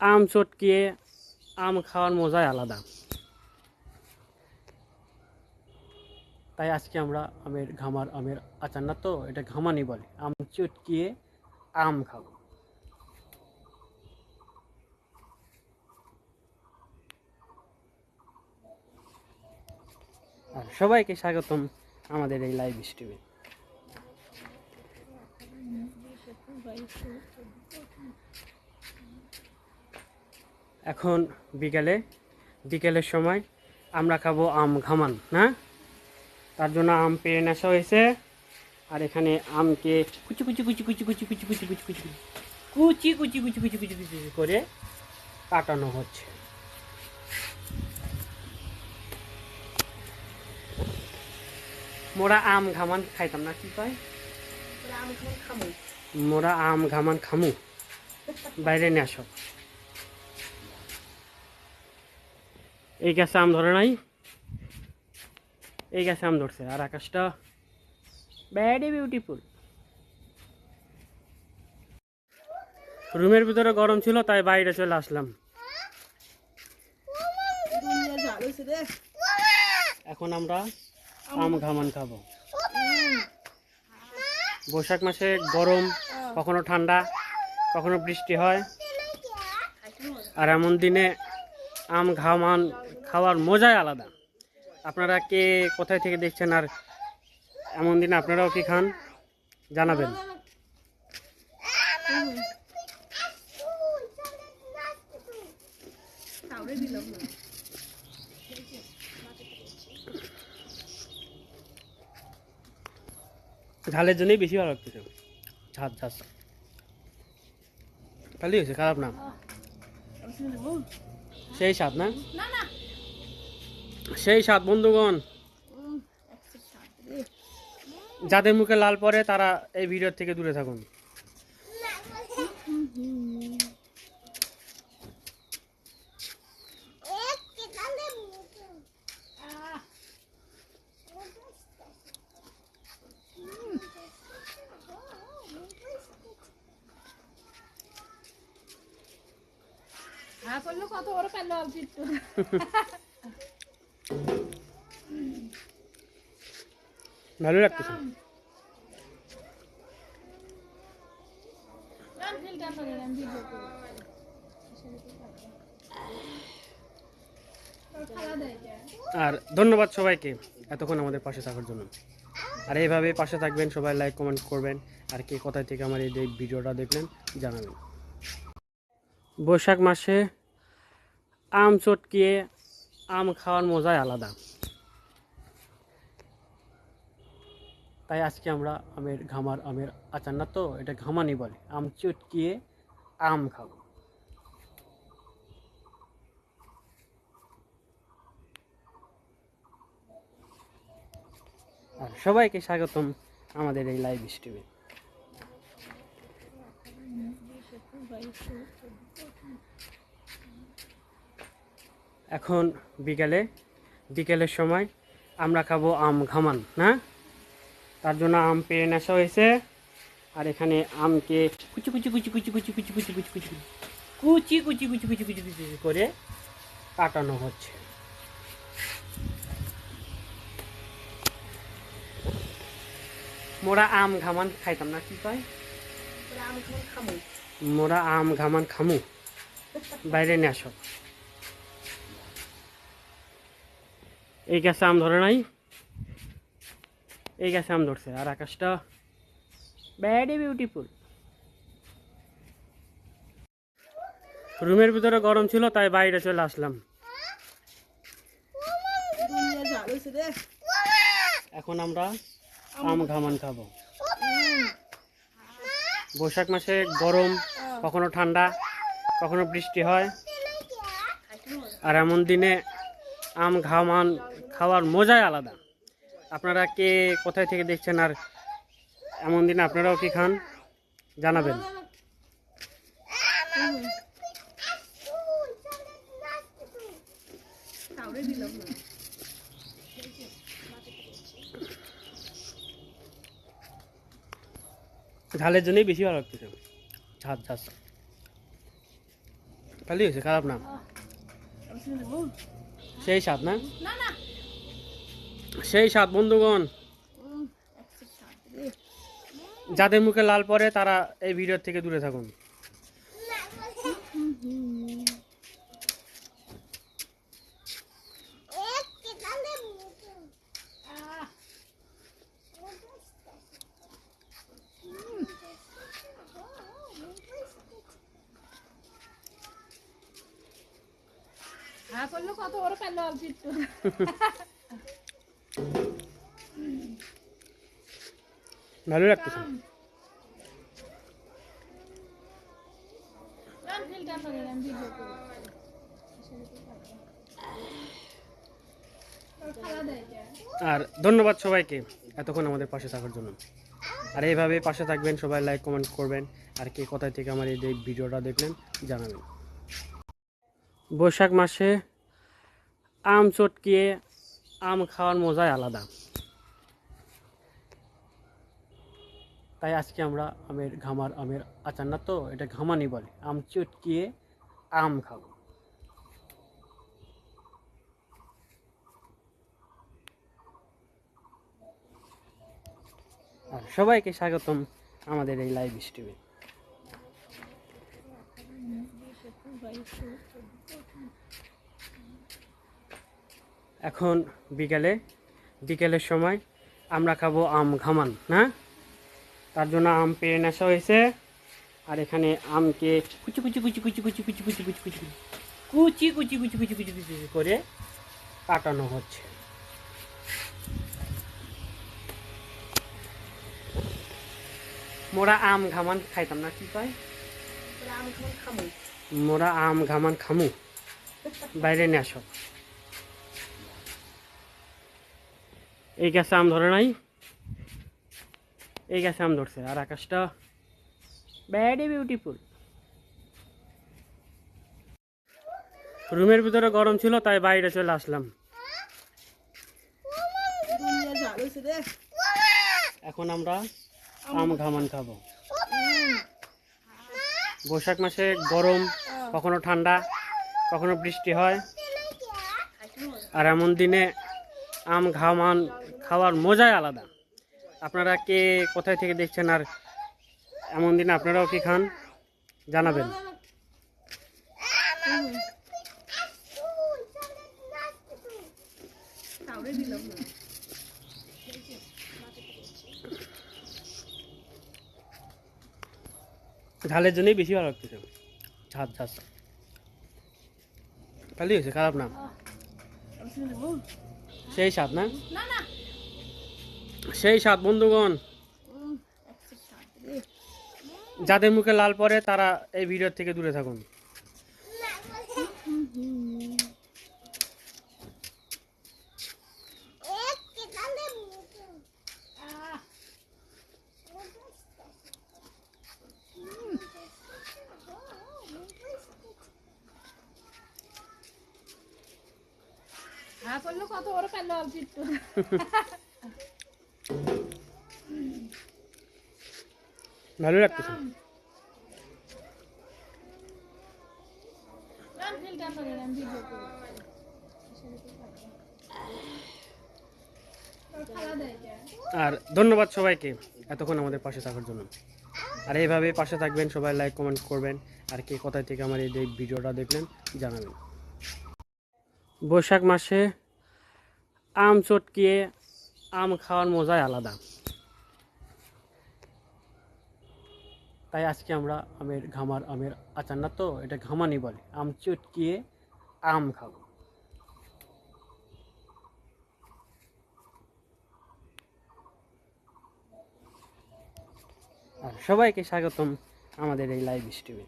আম চটকিয়ে আম খাওয়ার মজাই আলাদা। তাই আজকে আমরা আমের ঘামার, আমের আচার না তো, এটা ঘামানি বলে। আম চটকিয়ে আম খাব। আর সবাইকে স্বাগতম আমাদের এই লাইভ স্ট্রিমে এখন বিকেলে বিকেলের সময় আমরা খাব আম ঘামান না তার জন্য আম পেড়ে নেশা হয়েছে আর এখানে আমকে কুচি কুচি কুচি কুচি কুচি কুচি কুচি কুচি কুচি কুচি কুচি কুচি কুচি কুচি কুচি কুচি করে কাটানো হচ্ছে মোরা আম ঘামান খাইতাম না কি কয় মোরা আম ঘামান খামু বাইরে নিয়ে আসো এই গাছে আম ধরে নাই। এই গাছে আম ধরছে আর আকাশটা ভ্যারি বিউটিফুল রুমের ভিতরে গরম ছিল, তাই বাইরে চলে আসলাম। এখন আমরা আম ঘামান খাব। বৈশাখ মাসে গরম, কখনো ঠান্ডা, কখনো বৃষ্টি হয়। আর এমন দিনে আম ঘামান খাওয়ার মজাই আলাদা। আপনারা কে কোথায় থেকে দেখছেন আর এমন দিন আপনারাও কি খান জানাবেন। ঝালের জন্যই বেশি ভালো লাগতেছে। ঝাঁজ ঝাঁজ খালি হয়েছে খারাপ না। সেই স্বাদ না। সেই সাত বন্ধুগণ যাদের মুখে লাল পড়ে তারা এই ভিডিও থেকে দূরে থাকুন। হ্যাঁ করল কত বড় পেল ভালো এটা। আর ধন্যবাদ সবাইকে এতক্ষণ আমাদের পাশে থাকার জন্য। আর এইভাবে পাশে থাকবেন, সবাই লাইক কমেন্ট করবেন। আর কে কোথায় থেকে আমার এই ভিডিওটা দেখলেন, জানাবেন। বৈশাখ মাসে আম চটকিয়ে আম খাওয়ার মজাই আলাদা। তাই আজকে আমরা আমের ঘামার, আমের আচার না তো, এটা ঘামানি বলে। আম চটকিয়ে আম খাব। আর সবাইকে স্বাগতম আমাদের এই লাইভ স্ট্রিমে এখন বিকেলে বিকেলের সময় আমরা খাব আম ঘামান না তার জন্য আম পেড়ে নেশা হয়েছে আর এখানে আমকে কুচি কুচি কুচি কুচি কুচি কুচি কুচি কুচি কুচি কুচি কুচি কুচি কুচি কুচি কুচি করে কাটানো হচ্ছে মোরা আম ঘামান খাইতাম না কি কয় মোরা আম ঘামান খামু বাইরে নিয়ে আসো এই গাছে আম ধরে নাই। এই গাছে আম ধরছে, আর আকাশটা ভ্যারি বিউটিফুল রুমের ভিতরে গরম ছিল, তাই বাইরে চলে আসলাম। এখন আমরা আম ঘামান খাব। বৈশাখ মাসে গরম, কখনো ঠান্ডা, কখনো বৃষ্টি হয়। আর এমন দিনে আম ঘামান খাওয়ার মজাই আলাদা। আপনারা কে কোথায় থেকে দেখছেন আর এমন দিন আপনারাও কি খান? জানাবেন। ঝালের জন্যই বেশি ভালো লাগতেছে। ঝাঁজ ঝাঁজ খালি হয়েছে খারাপ না। সেই স্বাদ না। সেই সাত বন্ধুগণ। যাদের মুখে লাল পরে তারা এই ভিডিও থেকে দূরে থাকুন আহ, হা করল কত বড় পেল অল্প একটু ভালো লাগতেছে কাম। কাম ফিল্টার করে আমি ভিডিও করি তোর খালা দেয় কে? আর ধন্যবাদ সবাইকে এতক্ষণ আমাদের পাশে থাকার জন্য। আর এইভাবে পাশে থাকবেন, সবাই লাইক কমেন্ট করবেন। আর কে কোথায় থেকে আমার এই ভিডিওটা দেখলেন জানাবেন। বৈশাখ মাসে আম চটকিয়ে আম খাওয়ার মজাই আলাদা। তাই আজকে আমরা আমের ঘামার আমের আচার না তো, এটা ঘামানি বলে। আম চটকিয়ে আম খাব। আর সবাইকে স্বাগতম আমাদের এই লাইভ স্ট্রিমে এখন বিকেলে, বিকেলের সময় আমরা খাব আম ঘামান, না? তার জন্য আম পেড়ে নেশা হয়েছে আর এখানে আমকে কুচি কুচি কুচি কুচি কুচি কুচি কুচি কুচি কুচি কুচি কুচি কুচি কুচি কুচি কুচি কুচি করে কাটানো হচ্ছে মোরা আম ঘামান খাইতাম না কি কয় মোরা আম ঘামান খামু বাইরে নিয়ে আসো এই গাছে আম ধরে নাই এই গাছে আম ধরছে, আর আকাশটা ভ্যারি বিউটিফুল। রুমের ভিতরে গরম ছিল, তাই বাইরে চলে আসলাম। এখন আমরা আম ঘামান খাব। বৈশাখ মাসে গরম, কখনো ঠান্ডা, কখনো বৃষ্টি হয়। আর এমন দিনে আম ঘামান খাওয়ার মজাই আলাদা। আপনারা কে কোথায় থেকে দেখছেন আর এমন দিন আপনারাও কি খান জানাবেন ঝালের জন্যই বেশি ভালো লাগতেছে ঝাঁজ ঝাঁজ খালি হয়েছে খারাপ না সেই স্বাদ না সেই সাত বন্ধুগণ যাদের মুখে লাল পরে তারা এই ভিডিও থেকে দূরে থাকুন। হ্যাঁ పళ్ళు కొత్త ఊర పెళ్ళి দেয় কে? আর ধন্যবাদ সবাইকে এতক্ষণ আমাদের পাশে থাকার জন্য। আর এইভাবে পাশে থাকবেন, সবাই লাইক কমেন্ট করবেন, আর কে কোথায় থেকে আমার এই ভিডিওটা দেখলেন জানাবেন। বৈশাখ মাসে আম চটকিয়ে আম খাওয়ার মজাই আলাদা। তাই আজকে আমরা আমের ঘামার আমের আচার না তো, এটা ঘামানি বলে। আম চটকিয়ে আম খাব। আর সবাইকে স্বাগতম আমাদের এই লাইভ স্ট্রিমে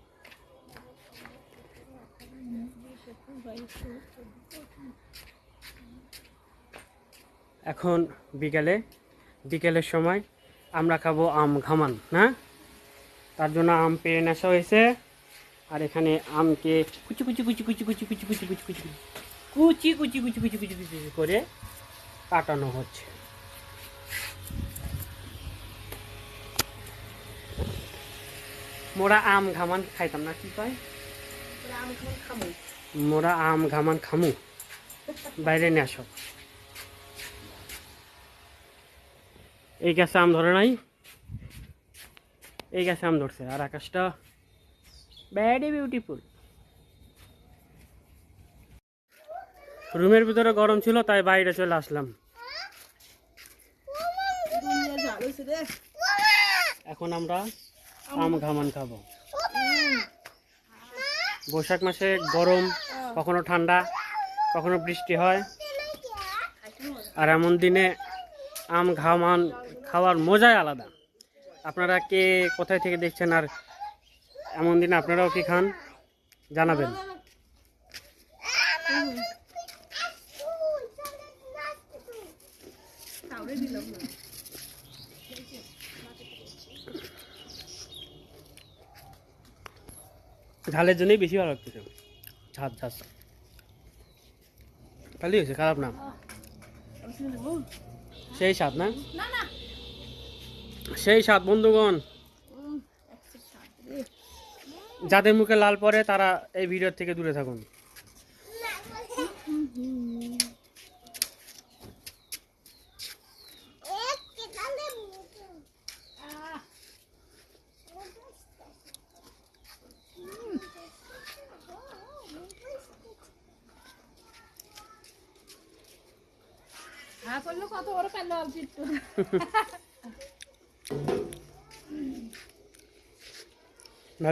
এখন বিকেলে, বিকেলের সময় আমরা খাব আম ঘামান, না? তার জন্য আম পেড়ে নেশা হয়েছে আর এখানে আমকে কুচি কুচি কুচি কুচি কুচি কুচি কুচি কুচি কুচি কুচি কুচি কুচি কুচি কুচি কুচি করে কাটানো হচ্ছে মোরা আম ঘামান খাইতাম না কি কয় মোরা আম ঘামান খামু বাইরে নিয়ে আসো এই গাছে আম ধরে নাই এই গাছে আম ধরছে, আর আকাশটা ভ্যারি বিউটিফুল রুমের ভিতরে গরম ছিল, তাই বাইরে চলে আসলাম। এখন আমরা আম ঘামান খাব। বৈশাখ মাসে গরম, কখনো ঠান্ডা, কখনো বৃষ্টি হয়। আর এমন দিনে আম ঘামান খাওয়ার মজাই আলাদা। আপনারা কে কোথায় থেকে দেখছেন আর এমন দিন আপনারাও কি খান? জানাবেন। ঝালের জন্যই বেশি ভালো লাগতেছে। ঝাঁজ ঝাঁজ খালি হয়েছে খারাপ না। সেই স্বাদ না। সেই সাত বন্ধুগণ যাদের মুখে লাল পরে তারা এই ভিডিও থেকে দূরে থাকুন।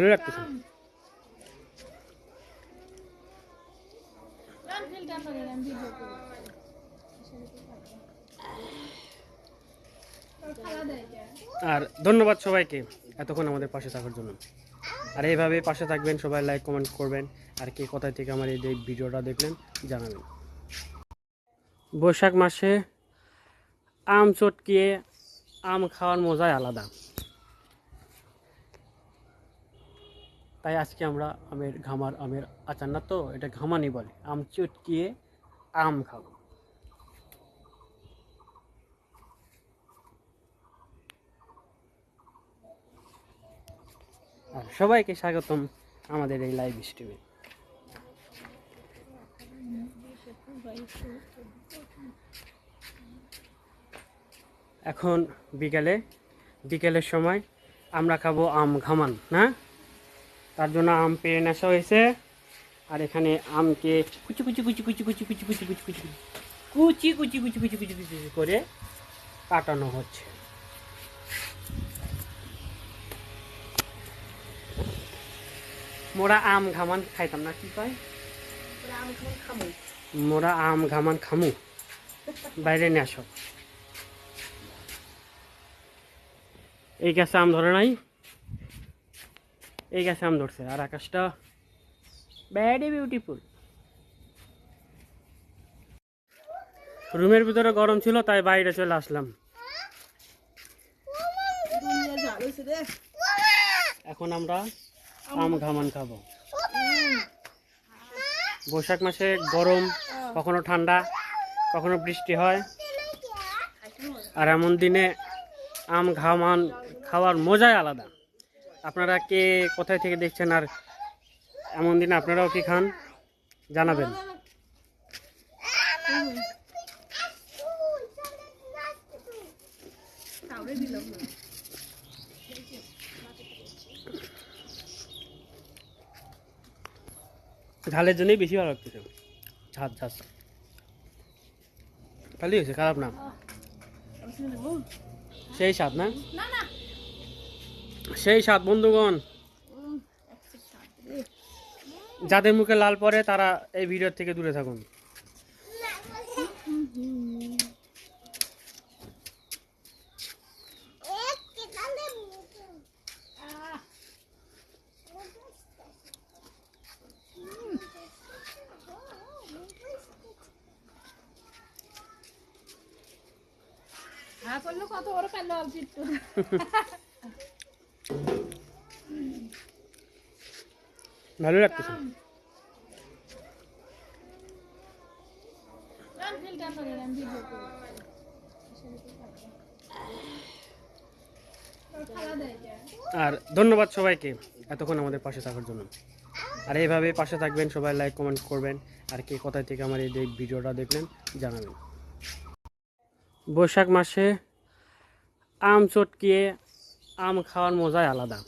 ভালো লাগতেছে? আর ধন্যবাদ সবাইকে এতক্ষণ আমাদের পাশে থাকার জন্য। আর এইভাবে পাশে থাকবেন, সবাই লাইক কমেন্ট করবেন। আর কে কোথায় থেকে আমার এই ভিডিওটা দেখলেন জানাবেন। বৈশাখ মাসে আম চটকিয়ে আম খাওয়ার মজাই আলাদা। তাই আজকে আমরা আমের ঘামার আমের আচার না তো, এটা ঘামানি বলে। আম চটকিয়ে আম খাব। আর সবাইকে স্বাগতম আমাদের এই লাইভ স্ট্রিমে এখন বিকেলে, বিকেলের সময় আমরা খাব আম ঘামান, না? তার জন্য আম পেড়ে নেশা হয়েছে আর এখানে আমকে কুচি কুচি কুচি কুচি কুচি কুচি কুচি কুচি কুচি কুচি কুচি কুচি কুচি কুচি কুচি কুচি করে কাটানো হচ্ছে মোরা আম ঘামান খাইতাম না কি কয় মোরা আম ঘামান খামু বাইরে নিয়ে আসো এই গাছে আম ধরে নাই এই গাছে আম ধরছে, আর আকাশটা ভ্যারি বিউটিফুল রুমের ভিতরে গরম ছিল, তাই বাইরে চলে আসলাম। এখন আমরা আম ঘামান খাব। বৈশাখ মাসে গরম, কখনো ঠান্ডা, কখনো বৃষ্টি হয়। আর এমন দিনে আম ঘামান খাওয়ার মজাই আলাদা। আপনারা কে কোথায় থেকে দেখছেন আর এমন দিন আপনারাও কি খান? জানাবেন। ঝালের জন্যই বেশি ভালো লাগতেছে। ঝাঁজ ঝাঁজ খালি হয়েছে খারাপ না। সেই স্বাদ না। সেই সাত বন্ধুগণ। যাদের মুখে লাল পড়ে তারা এই ভিডিওর থেকে দূরে থাকুন হা করল কত বড় পেল অল্প একটু ভালো লাগতেছে? আর ধন্যবাদ সবাইকে এতক্ষণ আমাদের পাশে থাকার জন্য। আর এইভাবে পাশে থাকবেন, সবাই লাইক কমেন্ট করবেন, আর কে কোথায় থেকে আমার এই ভিডিওটা দেখলেন জানাবেন। বৈশাখ মাসে আম চটকিয়ে আম খাওয়ার মজাই আলাদা।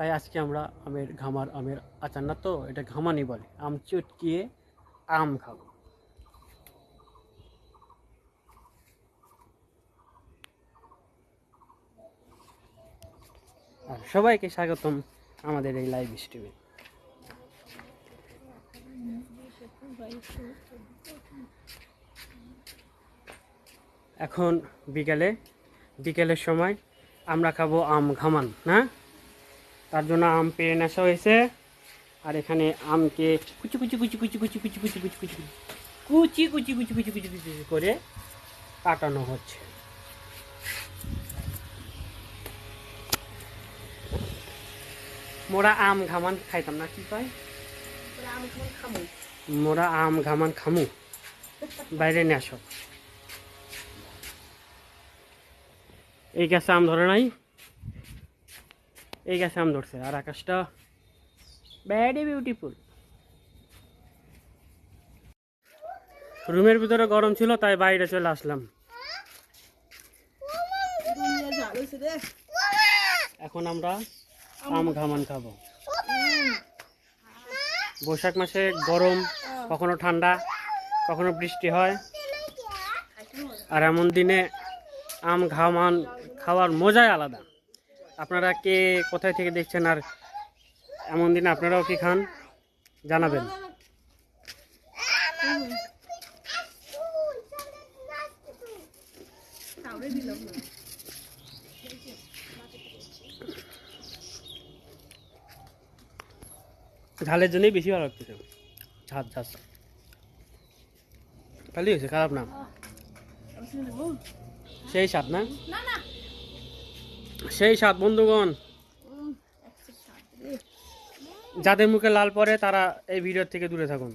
তাই আজকে আমরা আমের ঘামার আমের আচার না তো, এটা ঘামানি বলে। আম চটকিয়ে আম খাব। আর সবাইকে স্বাগতম আমাদের এই লাইভ স্ট্রিমে এখন বিকেলে, বিকেলের সময় আমরা খাব আম ঘামান, না? তার জন্য আম পেড়ে নেশা হয়েছে আর এখানে আমকে কুচি কুচি কুচি কুচি কুচি কুচি কুচি কুচি কুচি কুচি কুচি কুচি কুচি কুচি কুচি করে কাটানো হচ্ছে মোরা আম ঘামান খাইতাম না কি কয় মোরা আম ঘামান খামু বাইরে নিয়ে আসো এই গাছে আম ধরে নাই এই গাছে আম ধরছে, আর আকাশটা ভ্যারি বিউটিফুল রুমের ভিতরে গরম ছিল, তাই বাইরে চলে আসলাম। এখন আমরা আম ঘামান খাব। বৈশাখ মাসে গরম, কখনো ঠান্ডা, কখনো বৃষ্টি হয়। আর এমন দিনে আম ঘামান খাওয়ার মজাই আলাদা। আপনারা কে কোথায় থেকে দেখছেন আর এমন দিন আপনারাও কি খান? জানাবেন। ঝালের জন্যই বেশি ভালো লাগতেছে। ঝাঁজ ঝাঁজ। ভালোই হয়েছে খারাপ না। সেই স্বাদ না? না না। সেই সাত বন্ধুগণ যাদের মুখে লাল পড়ে তারা এই ভিডিও থেকে দূরে থাকুন।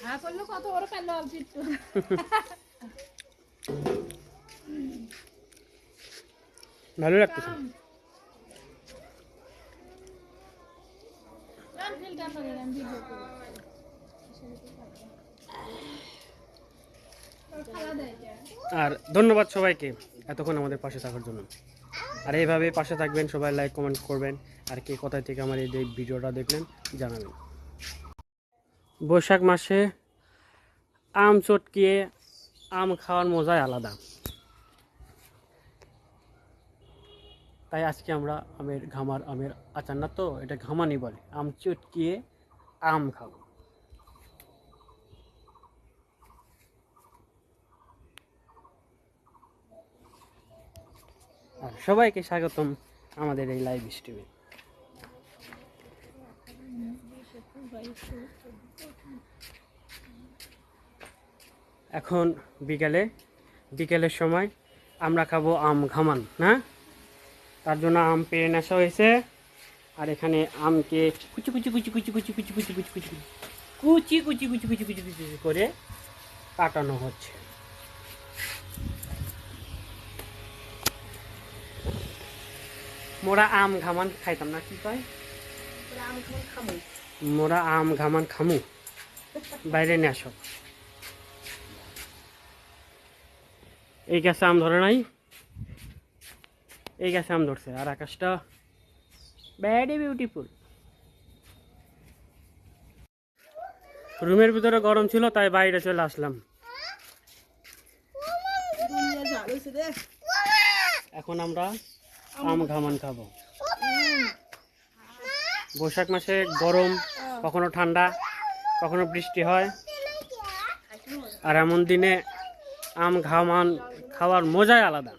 হ্যাঁ করল কত বড় পেল অল্প ভালো যে। আর ধন্যবাদ সবাইকে এতক্ষণ আমাদের পাশে থাকার জন্য। আর এইভাবে পাশে থাকবেন, সবাই লাইক কমেন্ট করবেন, আর কে কোথায় থেকে আমার এই ভিডিওটা দেখলেন জানাবেন। বৈশাখ মাসে আম চটকিয়ে আম খাওয়ার মজাই আলাদা। তাই আজকে আমরা আমের ঘামার আমের আচার না তো, এটা ঘামানি বলে। আম চটকিয়ে আম খাব। আর সবাইকে স্বাগতম আমাদের এই লাইভ স্ট্রিমে এখন বিকেলে, বিকেলের সময় আমরা খাব আম ঘামান, না? তার জন্য আম পেড়ে নেশা হয়েছে আর এখানে আমকে কুচি কুচি কুচি কুচি কুচি কুচি কুচি কুচি কুচি কুচি কুচি কুচি কুচি কুচি কুচি করে কাটানো হচ্ছে মোরা আম ঘামান খাইতাম না কি কয় মোরা আম ঘামান খামু বাইরে আসো এই গাছে আম ধরে নাই এই গাছে আম ধরছে আর আকাশটা ভ্যারি বিউটিফুল রুমের ভিতরে গরম ছিল, তাই বাইরে চলে আসলাম। এখন আমরা আম ঘামান খাব। বৈশাখ মাসে গরম, কখনো ঠান্ডা, কখনো বৃষ্টি হয়। আর এমন দিনে আম ঘামান খাওয়ার মজাই আলাদা।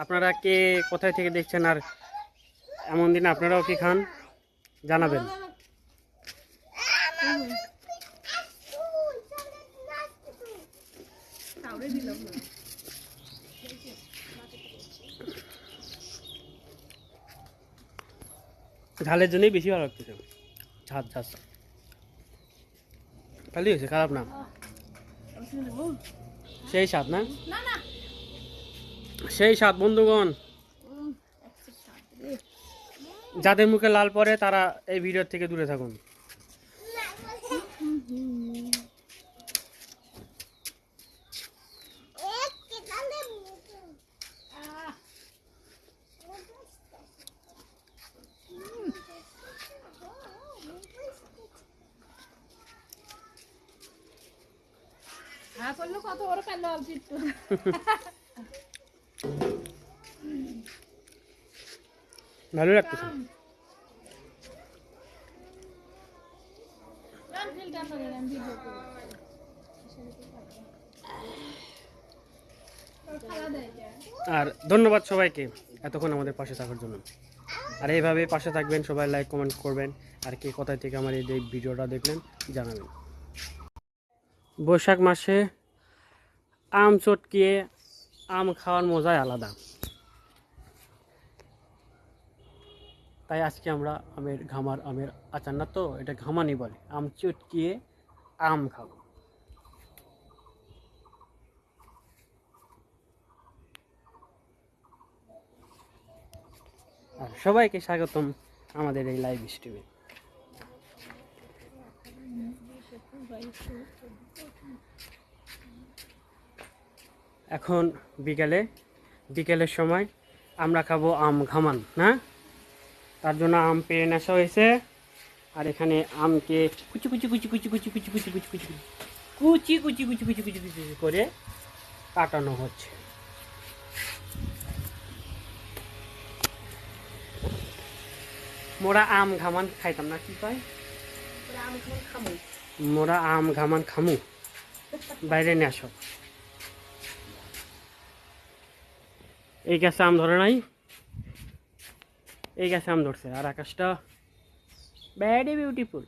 আপনারা কে কোথায় থেকে দেখছেন আর এমন দিন আপনারাও কি খান জানাবেন ঝালের জন্যই বেশি ভালো লাগতেছে ঝাঁজ ঝাঁজ খালি হয়েছে খারাপ না সেই স্বাদ না সেই সাত বন্ধুগণ যাদের মুখে লাল পরে তারা এই ভিডিওর থেকে দূরে থাকুন। ভালো লাগতেছে। আর ধন্যবাদ সবাইকে এতক্ষণ আমাদের পাশে থাকার জন্য। আর এইভাবে পাশে থাকবেন, সবাই লাইক কমেন্ট করবেন। আর কে কোথায় থেকে আমার এই ভিডিওটা দেখলেন জানাবেন। বৈশাখ মাসে আম চটকিয়ে আম খাওয়ার মজাই আলাদা। তাই আজকে আমরা আমের ঘামার আমের আচার না তো, এটা ঘামানি বলে। আম চটকিয়ে আম খাব। আর সবাইকে স্বাগতম আমাদের এই লাইভ স্ট্রিমে এখন বিকেলে, বিকেলের সময় আমরা খাব আম ঘামান, না? তার জন্য আম পেড়ে নেশা হয়েছে আর এখানে আমকে কুচি কুচি কুচি কুচি কুচি কুচি কুচি কুচি কুচি কুচি কুচি কুচি কুচি কুচি কুচি কুচি করে কাটানো হচ্ছে মোরা আম ঘামান খাইতাম না কি পাই মোরা আম ঘামান খামু বাইরে নিয়ে আসো এই গাছে আম ধরে নাই এই গাছে আম ধরছে আর আকাশটা ভ্যারি বিউটিফুল